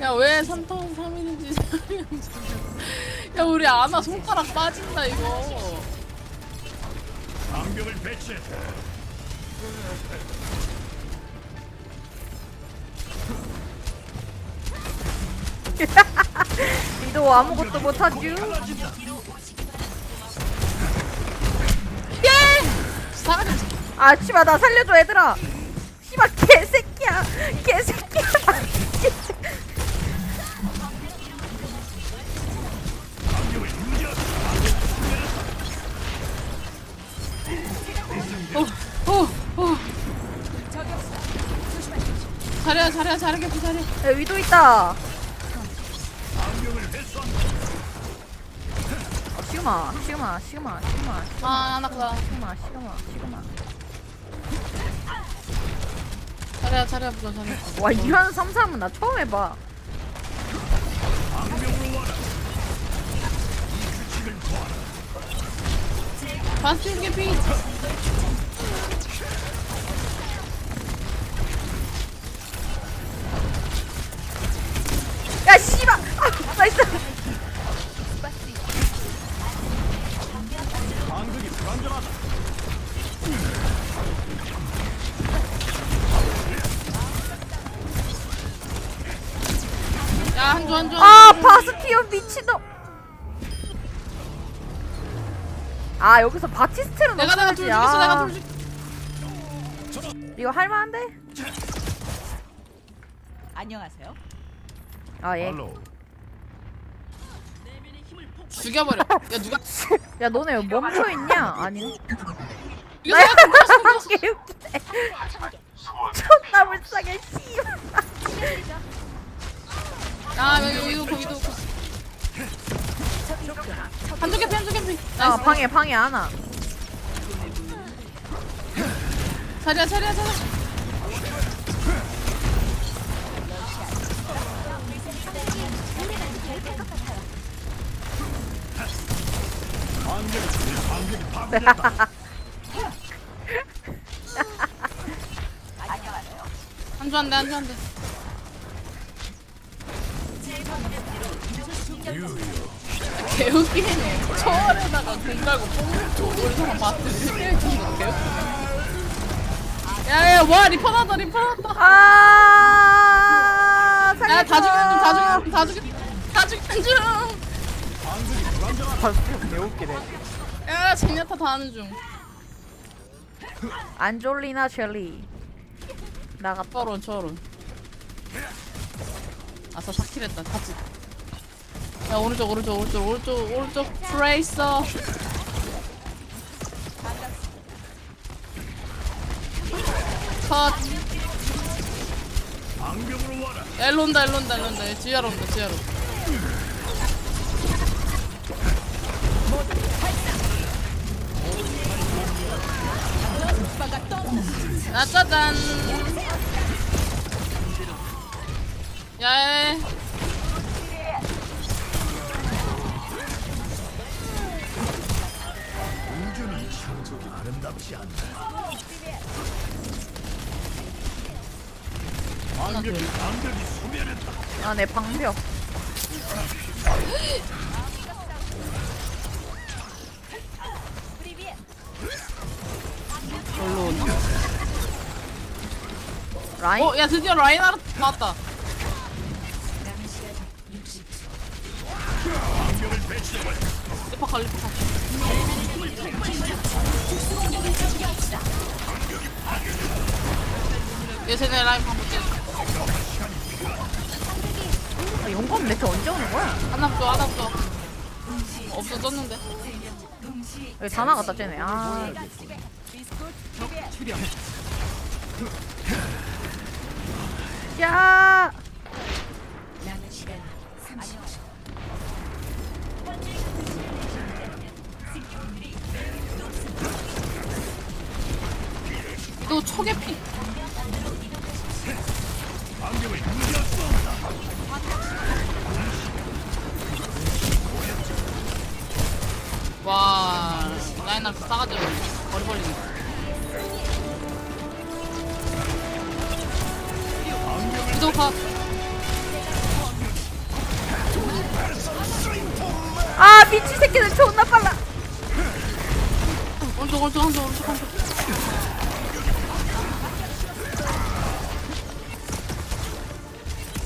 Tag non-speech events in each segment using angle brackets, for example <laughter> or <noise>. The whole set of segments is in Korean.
야왜 3타운 3인인지 야 우리 아나 손가락 빠진다 이거 방벽을 배치해. <laughs> 이도 아무것도 못하죠. 예! 아, 씨발, 나 살려줘, 얘들아. 씨발, 개새끼야. 개새끼야. 잘해 잘해 개 잘해 야, 위도 있다. 어, 시그마, 시그마, 시그마, 시그마, 아 나가 시그마, 시그마, 시그마. 잘해 잘해 보자 잘해 와, 이런 삼삼은 나 처음 해봐. 바스틴 개피 한조 한조 아, 바스티온 미친놈! 아, 여기서 바티스트를 내가 내가 넣어야지. 돌 죽였어 내가 아, 돌 죽. 이거 할만한데? 안녕하세요. 아, 예. 할로. 죽여버려 야 누가 <laughs> 야, 너네 왜 멈춰있냐? 아니네. 이거 생각해 개웃기네. 존나 불쌍해, 씨발. 아 여기 여기도 거기도. 한조 개피 한조 개피. 아, 나이스 방해 안 와. 자리야 자리야 자리야. <laughs> 한조 한대 개웃기네 초월에다가 공 갈고 뽕 우리 사람 마트 스킬 준거 개웃기네 야야 와 리퍼 나다 리퍼 나다 아, 살려줘. 야다 죽여 다 죽여 다 죽여 다 죽여 중 개웃기네. 야 젠야타 다 하는 중 안졸리나 젤리. 나갔다. 철원 철원 아싸 샤킬했다. 같이. 야 오른쪽 오른쪽 오른쪽 오른쪽 오른쪽. 트레이서 컷. 야, 일로 온다 일로 온다 일로 온다. 얘 지하로 온다 지하로. 아 짜잔 야에 우주는 창조기 아름답지 않다. 방벽이 방벽이 소멸했다. 아, 내 방벽. 별로? 라인? 어, 야 드디어 라인하르트 나왔다. 리퍼 갈 리퍼. 얘 쟤네 라인 방법 째. 아, 용검 매트 언제 오는 거야? 하나 없어 하나 없어. 없어졌는데. 여기 다 나갔다, 쟤네. 아. 야! 또 초계피. 방벽을 유지할 수 없다. 와 라인하르트 싸가지고 머리 벌리네. 위도 가. 미친 새끼들 존나 빨라. 오른쪽 오른쪽 오른쪽 오른쪽 오른쪽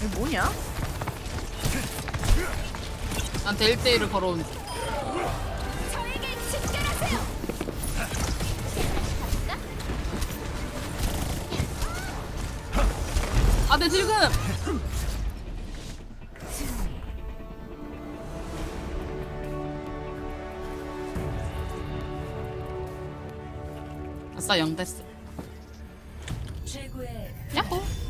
이 뭐냐? 나한테 1대1을 걸어온 아내 지금 됐어 영 됐어 야호.